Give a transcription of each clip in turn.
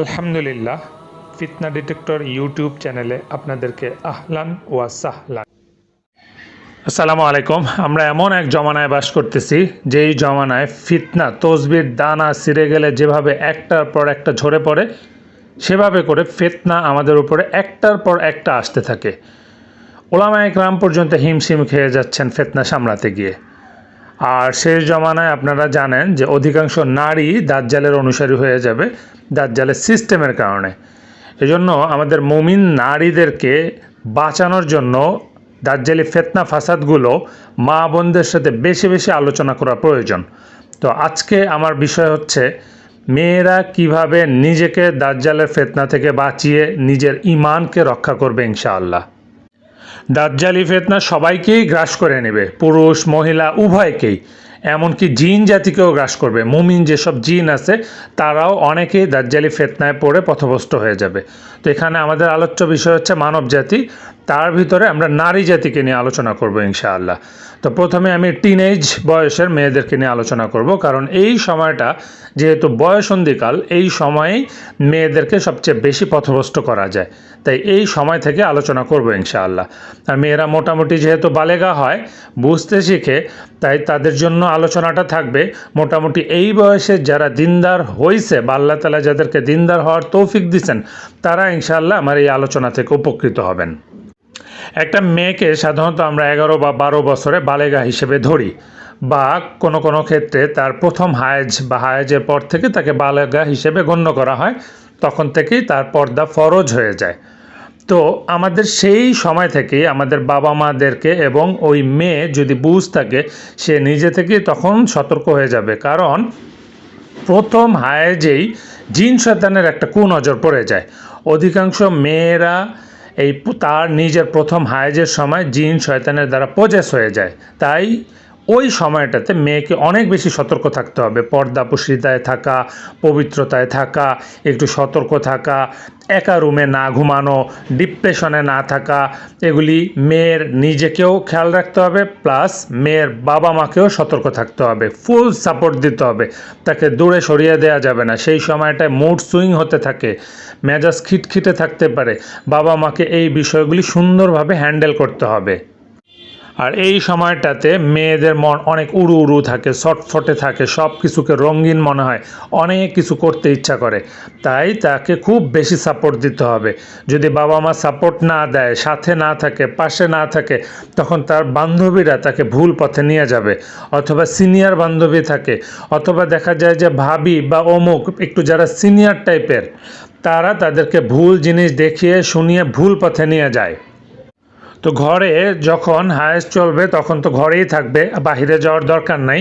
আলহামদুলিল্লাহ, ফিতনা detector YouTube চ্যানেলে আপনাদেরকে আহলান ওয়া সাহলান। আসসালামু আলাইকুম, আমরা এমন এক জমানায় বাস করতেছি, যেই জমানায় ফিতনা, তসবির, দানা সিরে গেলে যেভাবে একটার পর একটা ঝরে পড়ে, সেভাবে করে ফিতনা আমাদের উপরে একটার পর একটা আসতে থাকে। ওলামা একরাম পর্যন্ত হিমশিম খেয়ে যাচ্ছেন ফেতনা সামলাতে গিয়ে। আর শেষ জমানায় আপনারা জানেন যে অধিকাংশ নারী দাজ্জালের অনুসারী হয়ে যাবে দাজ্জালের সিস্টেমের কারণে। এজন্য আমাদের মুমিন নারীদেরকে বাঁচানোর জন্য দাজ্জালি ফেতনা ফাসাদগুলো মা বোনদের সাথে বেশি বেশি আলোচনা করা প্রয়োজন। তো আজকে আমার বিষয় হচ্ছে, মেয়েরা কীভাবে নিজেকে দাজ্জালের ফেতনা থেকে বাঁচিয়ে নিজের ইমানকে রক্ষা করবে ইনশাআল্লাহ। দাজ্জালি ফেতনা সবাইকেই গ্রাস করে নেবে, পুরুষ, মহিলা, উভয়কেই। এমনকি জিন জাতিকেও গ্রাস করবে। মুমিন যেসব জিন আছে, তারাও অনেকেই দাজ্জালি ফেতনায় পড়ে পথভ্রষ্ট হয়ে যাবে। তো এখানে আমাদের আলোচ্য বিষয় হচ্ছে মানব জাতি তার ভিতরে আমরা নারী জাতিকে নিয়ে আলোচনা করব ইনশাআল্লাহ। তো প্রথমে আমি টিনেজ বয়সের মেয়েদেরকে নিয়ে আলোচনা করব, কারণ এই সময়টা যেহেতু বয়সন্ধিকাল, এই সময়েই মেয়েদেরকে সবচেয়ে বেশি পথভ্রষ্ট করা যায়। তাই এই সময় থেকে আলোচনা করব ইনশাআল্লাহ। আর মেয়েরা মোটামুটি যেহেতু বালেগা হয়, বুঝতে শিখে, তাই তাদের জন্য আলোচনাটা থাকবে। মোটামুটি এই বয়সে যারা দিনদার হয়েছে বা আল্লাহ তালা যাদেরকে দিনদার হওয়ার তৌফিক দিচ্ছেন তারা ইনশাআল্লাহ আমার এই আলোচনা থেকে উপকৃত হবেন। একটা মেয়েকে সাধারণত আমরা এগারো বা বারো বছরে বালেগা হিসেবে ধরি বা কোনো কোনো ক্ষেত্রে তার প্রথম হায়েজ বা হায়েজের পর থেকে তাকে বালেগা হিসেবে গণ্য করা হয়, তখন থেকেই তার পর্দা ফরজ হয়ে যায়। তো আমাদের সেই সময় থেকে আমাদের বাবা মাদেরকে এবং ওই মেয়ে যদি বুঝ থাকে, সে নিজে থেকেই তখন সতর্ক হয়ে যাবে। কারণ প্রথম হায়েজেই জিন শয়তানের একটা কুনজর পড়ে যায়। অধিকাংশ মেয়েরা এই তার নিজের প্রথম হায়েজের সময় জিন শয়তানের দ্বারা পজেস হয়ে যায়। তাই ওই সময়টাতে মেয়েকে অনেক বেশি সতর্ক থাকতে হবে। পর্দা পুষ্টিতায় থাকা, পবিত্রতায় থাকা, একটু সতর্ক থাকা, একা রুমে না ঘুমানো, ডিপ্রেশনে না থাকা, এগুলি মেয়ের নিজেকেও খেয়াল রাখতে হবে, প্লাস মেয়ের বাবা মাকেও সতর্ক থাকতে হবে, ফুল সাপোর্ট দিতে হবে। তাকে দূরে সরিয়ে দেওয়া যাবে না। সেই সময়টায় মুড সুইং হতে থাকে, মেজাজ খিটখিটে থাকতে পারে। বাবা মাকে এই বিষয়গুলি সুন্দরভাবে হ্যান্ডেল করতে হবে। আর এই সময়টাতে মেয়েদের মন অনেক উড়ু উড়ু থাকে, ছটফটে থাকে সব কিছুকে রঙিন মনে হয়, অনেক কিছু করতে ইচ্ছা করে। তাই তাকে খুব বেশি সাপোর্ট দিতে হবে। যদি বাবা মা সাপোর্ট না দেয়, সাথে না থাকে, পাশে না থাকে, তখন তার বান্ধবীরা তাকে ভুল পথে নিয়ে যাবে। অথবা সিনিয়র বান্ধবী থাকে, অথবা দেখা যায় যে ভাবি বা অমুক, একটু যারা সিনিয়র টাইপের তারা তাদেরকে ভুল জিনিস দেখিয়ে, শুনিয়ে ভুল পথে নিয়ে যায়। তো ঘরে যখন হায়েস্ট চলবে, তখন তো ঘরেই থাকবে, বাহিরে যাওয়ার দরকার নাই।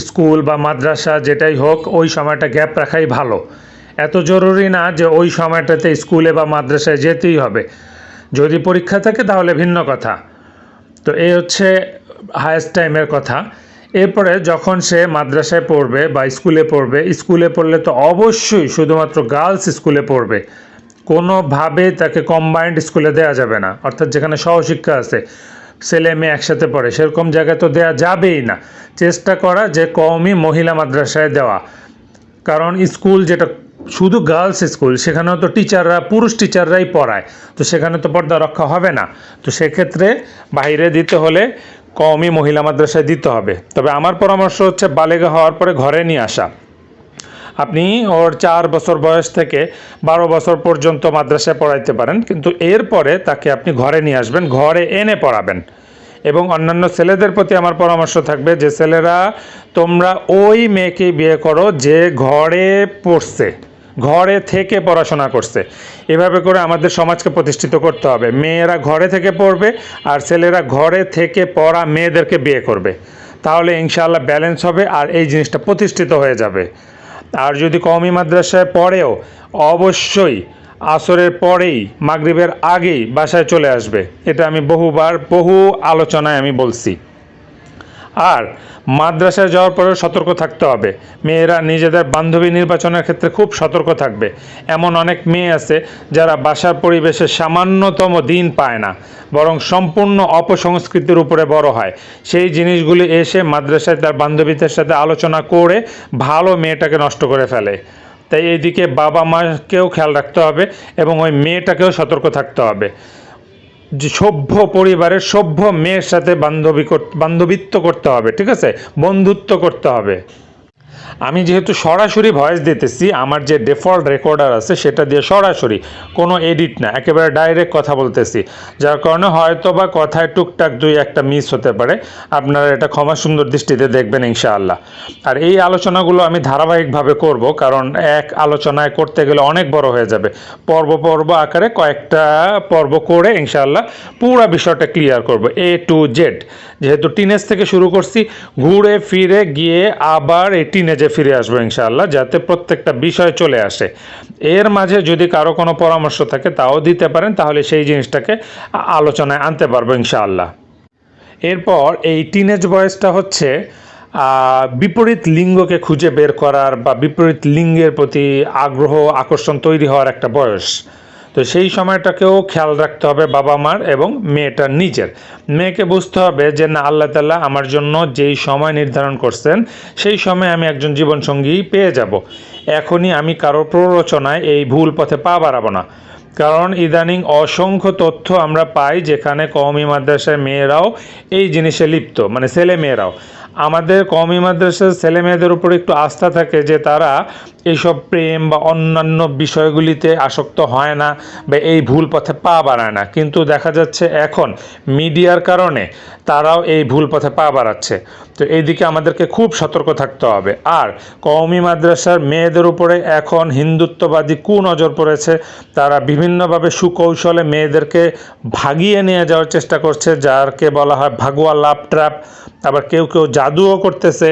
স্কুল বা মাদ্রাসা যেটাই হোক, ওই সময়টা গ্যাপ রাখাই ভালো। এত জরুরি না যে ওই সময়টাতে স্কুলে বা মাদ্রাসায় যেতেই হবে। যদি পরীক্ষা থাকে, তাহলে ভিন্ন কথা। তো এই হচ্ছে হায়েস্ট টাইমের কথা। এরপরে যখন সে মাদ্রাসায় পড়বে বা স্কুলে পড়বে, স্কুলে পড়লে তো অবশ্যই শুধুমাত্র গার্লস স্কুলে পড়বে। কোনোভাবে তাকে কম্বাইন্ড স্কুলে দেওয়া যাবে না। অর্থাৎ যেখানে সহশিক্ষা আছে, ছেলে মেয়ে একসাথে পড়ে, সেরকম জায়গায় তো দেওয়া যাবেই না। চেষ্টা করা যে কমই মহিলা মাদ্রাসায় দেওয়া। কারণ স্কুল যেটা, শুধু গার্লস স্কুল সেখানেও তো টিচাররা পুরুষ টিচাররাই পড়ায়। তো সেখানে তো পর্দা রক্ষা হবে না। তো সেক্ষেত্রে বাইরে দিতে হলে কমই মহিলা মাদ্রাসায় দিতে হবে। তবে আমার পরামর্শ হচ্ছে, বালেগা হওয়ার পরে ঘরে নিয়ে আসা। আপনি ওর চার বছর বয়স থেকে বারো বছর পর্যন্ত মাদ্রাসায় পড়াইতে পারেন, কিন্তু এরপরে তাকে আপনি ঘরে নিয়ে আসবেন, ঘরে এনে পড়াবেন। এবং অন্যান্য ছেলেদের প্রতি আমার পরামর্শ থাকবে যে, ছেলেরা, তোমরা ওই মেয়েকে বিয়ে করো যে ঘরে পড়ছে, ঘরে থেকে পড়াশোনা করছে। এভাবে করে আমাদের সমাজকে প্রতিষ্ঠিত করতে হবে। মেয়েরা ঘরে থেকে পড়বে আর ছেলেরা ঘরে থেকে পড়া মেয়েদেরকে বিয়ে করবে। তাহলে ইনশাআল্লাহ ব্যালেন্স হবে আর এই জিনিসটা প্রতিষ্ঠিত হয়ে যাবে। আর যদি কওমি মাদ্রাসায় পড়েও, অবশ্যই আসরের পরেই মাগরিবের আগেই বাসায় চলে আসবে। এটা আমি বহুবার, বহু আলোচনায় আমি বলছি। আর মাদ্রাসায় যাওয়ার পরেও সতর্ক থাকতে হবে। মেয়েরা নিজেদের বান্ধবী নির্বাচনের ক্ষেত্রে খুব সতর্ক থাকবে। এমন অনেক মেয়ে আছে যারা বাসার পরিবেশে সামান্যতম দিন পায় না, বরং সম্পূর্ণ অপসংস্কৃতির উপরে বড় হয়। সেই জিনিসগুলি এসে মাদ্রাসায় তার বান্ধবীদের সাথে আলোচনা করে ভালো মেয়েটাকে নষ্ট করে ফেলে। তাই এইদিকে বাবা মাকেও খেয়াল রাখতে হবে এবং ওই মেয়েটাকেও সতর্ক থাকতে হবে। যে সভ্য পরিবারের সভ্য মেয়ের সাথে বান্ধবী বান্ধবিত্ব করতে হবে, ঠিক আছে? বন্ধুত্ব করতে হবে। আমি যেহেতু সরাসরি ভয়েস দিতেছি, আমার যে ডিফল্ট রেকর্ডার আছে সেটা দিয়ে সরাসরি কোনো এডিট না, একেবারে ডাইরেক্ট কথা বলতেছি। যার কারণে হয়তো বা কথায় টুকটাক দুই একটা মিস হতে পারে। আপনারা এটা ক্ষমা সুন্দর দৃষ্টিতে দেখবেন ইনশাআল্লাহ। আর এই আলোচনাগুলো আমি ধারাবাহিকভাবে করব, কারণ এক আলোচনায় করতে গেলে অনেক বড় হয়ে যাবে। পর্ব পর্ব আকারে কয়েকটা পর্ব করে ইনশাআল্লাহ পুরো বিষয়টা ক্লিয়ার করব এ টু জেড যেহেতু টিনেজ থেকে শুরু করছি, ঘুরে ফিরে গিয়ে আবার এই টিনেজে ফিরে আসব ইনশাআল্লাহ, যাতে প্রত্যেকটা বিষয় চলে আসে। এর মাঝে যদি কারও কোনো পরামর্শ থাকে, তাও দিতে পারেন, তাহলে সেই জিনিসটাকে আলোচনায় আনতে পারব ইনশাআল্লাহ। এরপর এই টিনেজ বয়সটা হচ্ছে বিপরীত লিঙ্গকে খুঁজে বের করার বা বিপরীত লিঙ্গের প্রতি আগ্রহ, আকর্ষণ তৈরি হওয়ার একটা বয়স। তো সেই সময়টাকেও খেয়াল রাখতে হবে বাবা মার এবং মেয়েটার নিজের। মেয়েকে বুঝতে হবে যে না, আল্লাহ তাল্লাহ আমার জন্য যেই সময় নির্ধারণ করছেন, সেই সময় আমি একজন জীবনসঙ্গী পেয়ে যাব। এখনই আমি কারও প্ররোচনায় এই ভুল পথে পা বাড়াবো না। কারণ ইদানিং অসংখ্য তথ্য আমরা পাই যেখানে কওমি মাদ্রাসায় মেয়েরাও এই জিনিসে লিপ্ত মানে ছেলে মেয়েরাও। আমাদের কওমি মাদ্রাসার ছেলে মেয়েদের উপর একটু আস্থা থাকে যে তারা এইসব প্রেম বা অন্যান্য বিষয়গুলিতে আসক্ত হয় না বা এই ভুল পথে পা বাড়ায় না। কিন্তু দেখা যাচ্ছে এখন মিডিয়ার কারণে তারাও এই ভুল পথে পা বাড়াচ্ছে। তো এইদিকে আমাদেরকে খুব সতর্ক থাকতে হবে। আর কওমি মাদ্রাসার মেয়েদের উপরে এখন হিন্দুত্ববাদী কুনজর পড়েছে। তারা বিভিন্নভাবে সুকৌশলে মেয়েদেরকে ভাগিয়ে নিয়ে যাওয়ার চেষ্টা করছে, যারকে বলা হয় ভাগুয়া লাভ ট্র্যাপ আবার কেউ কেউ জাদুও করতেছে।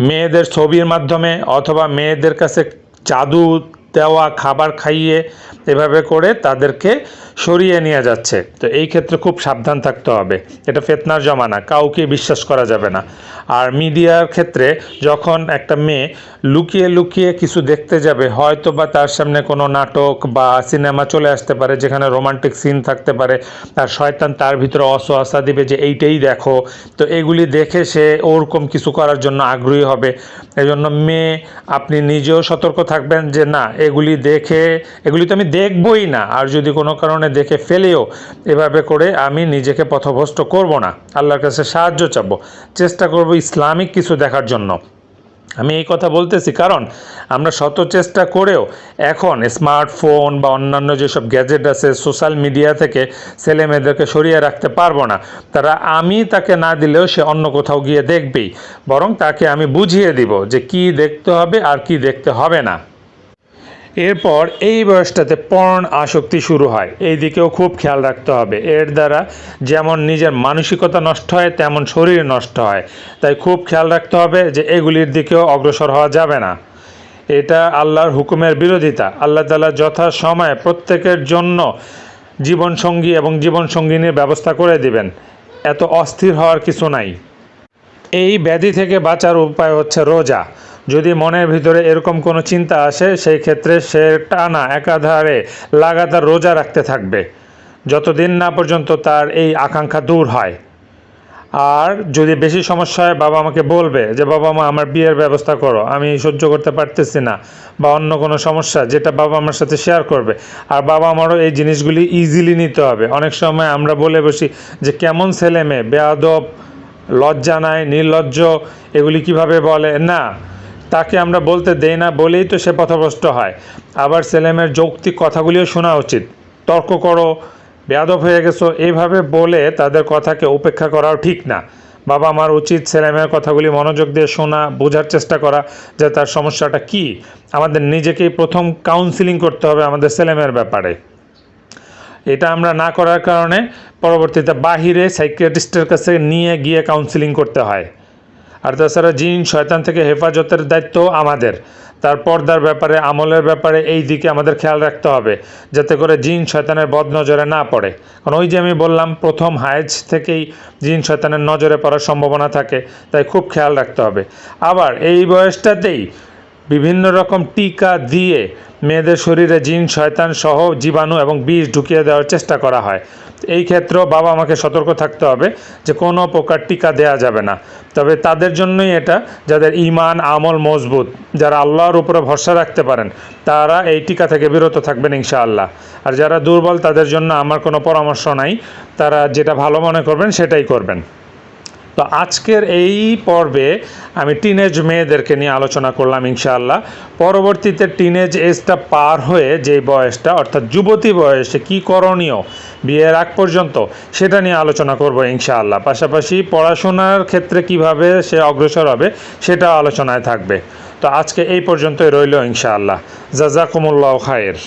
মেয়েদের ছবির মাধ্যমে অথবা মেয়েদের কাছে জাদু দেওয়া খাবার খাইয়ে এভাবে করে তাদেরকে সরিয়ে নিয়ে যাচ্ছে। তো এই ক্ষেত্রে খুব সাবধান থাকতে হবে। এটা ফেতনার জমানা, কাউকে বিশ্বাস করা যাবে না। আর মিডিয়ার ক্ষেত্রে যখন একটা মেয়ে লুকিয়ে লুকিয়ে কিছু দেখতে যাবে হয়তো বা তার সামনে কোনো নাটক বা সিনেমা চলে আসতে পারে, যেখানে রোমান্টিক সিন থাকতে পারে, আর শয়তান তার ভিতরে অসহসা দিবে যে এইটাই দেখো। তো এগুলি দেখে সে ওরকম কিছু করার জন্য আগ্রহী হবে। এই জন্য মেয়ে, আপনি নিজেও সতর্ক থাকবেন যে না এগুলি দেখে, এগুলি তো আমি দেখবই না। আর যদি কোনো কারণে দেখে ফেলেও এভাবে করে আমি নিজেকে পথভ্রষ্ট করব না। আল্লাহর কাছে সাহায্য চাবো। চেষ্টা করব ইসলামিক কিছু দেখার জন্য। আমি এই কথা বলতেছি কারণ আমরা শত চেষ্টা করেও এখন স্মার্টফোন বা অন্যান্য যেসব গ্যাজেট আছে, সোশ্যাল মিডিয়া থেকে ছেলে মেয়েদেরকে সরিয়ে রাখতে পারব না। তারা আমি তাকে না দিলেও সে অন্য কোথাও গিয়ে দেখবেই। বরং তাকে আমি বুঝিয়ে দিব যে কি দেখতে হবে আর কি দেখতে হবে না। এরপর এই বয়সটাতে পর্ন আসক্তি শুরু হয়। এই দিকেও খুব খেয়াল রাখতে হবে। এর দ্বারা যেমন নিজের মানসিকতা নষ্ট হয়, তেমন শরীর নষ্ট হয়। তাই খুব খেয়াল রাখতে হবে যে এগুলির দিকেও অগ্রসর হওয়া যাবে না। এটা আল্লাহর হুকুমের বিরোধিতা। আল্লাহ তালা যথা সময়ে প্রত্যেকের জন্য জীবনসঙ্গী এবং জীবনসঙ্গিনীর ব্যবস্থা করে দিবেন। এত অস্থির হওয়ার কিছু নাই। এই ব্যাধি থেকে বাঁচার উপায় হচ্ছে রোজা। যদি মনের ভিতরে এরকম কোনো চিন্তা আসে, সেই ক্ষেত্রে সে টানা একাধারে লাগাতার রোজা রাখতে থাকবে। যতদিন না পর্যন্ত তার এই আকাঙ্ক্ষা দূর হয়। আর যদি বেশি সমস্যা হয়, বাবা আমাকে বলবে যে, বাবা মা, আমার বিয়ের ব্যবস্থা করো। আমি সহ্য করতে পারতেছি না। বা অন্য কোনো সমস্যা যেটা বাবা আমার সাথে শেয়ার করবে। আর বাবা আমারও এই জিনিসগুলি ইজিলি নিতে হবে। অনেক সময় আমরা বলে বসি যে, কেমন ছেলে মেয়ে? বেয়াদব, লজ্জা নাই, নির্লজ্জ, এগুলি কীভাবে বলে? না। তাকে আমরা বলতে দেই না বলেই তো সে পথভ্রষ্ট হয়। আবার ছেলেমেয়ের যৌক্তিক কথাগুলিও শোনা উচিত। তর্ক করো, বেয়াদব হয়ে গেছো, এইভাবে বলে তাদের কথাকে উপেক্ষা করাও ঠিক না। বাবা আমার উচিত ছেলেমেয়ের কথাগুলি মনোযোগ দিয়ে শোনা, বোঝার চেষ্টা করা যে তার সমস্যাটা কি। আমাদের নিজেকেই প্রথম কাউন্সিলিং করতে হবে আমাদের ছেলেমেয়ের ব্যাপারে। এটা আমরা না করার কারণে পরবর্তীতে বাহিরে সাইকিয়াট্রিস্টের কাছে নিয়ে গিয়ে কাউন্সিলিং করতে হয়। আর তাছাড়া জিন শয়তান থেকে হেফাজতের দায়িত্ব আমাদের। তার পর্দার ব্যাপারে, আমলের ব্যাপারে এই দিকে আমাদের খেয়াল রাখতে হবে, যাতে করে জিন শয়তানের বদ নজরে না পড়ে। কারণ ওই যে আমি বললাম, প্রথম হায়েজ থেকেই জিন শয়তানের নজরে পড়ার সম্ভাবনা থাকে, তাই খুব খেয়াল রাখতে হবে। আবার এই বয়সটাতেই বিভিন্ন রকম টিকা দিয়ে মেয়েদের শরীরে জিন, শয়তান সহ জীবাণু এবং বিষ ঢুকিয়ে দেওয়ার চেষ্টা করা হয়। এই ক্ষেত্রেও বাবা আমাকে সতর্ক থাকতে হবে যে কোনো প্রকার টিকা দেয়া যাবে না। তবে তাদের জন্যই এটা যাদের ইমান আমল মজবুত, যারা আল্লাহর উপরে ভরসা রাখতে পারেন, তারা এই টিকা থেকে বিরত থাকবেন ইনশাআল্লাহ। আর যারা দুর্বল, তাদের জন্য আমার কোনো পরামর্শ নাই। তারা যেটা ভালো মনে করবেন, সেটাই করবেন। তো আজকের এই পর্বে আমি টিনেজ মেয়েদেরকে নিয়ে আলোচনা করলাম ইনশাআল্লাহ। পরবর্তীতে টিনেজ এজটা পার হয়ে যে বয়সটা, অর্থাৎ যুবতী বয়সে কি করণীয়, বিয়ের আগ পর্যন্ত, সেটা নিয়ে আলোচনা করব ইনশাআল্লাহ। পাশাপাশি পড়াশোনার ক্ষেত্রে কীভাবে সে অগ্রসর হবে, সেটাও আলোচনায় থাকবে। তো আজকে এই পর্যন্তই রইল ইনশাআল্লাহ। জাজাকুমুল্লাহ খায়ের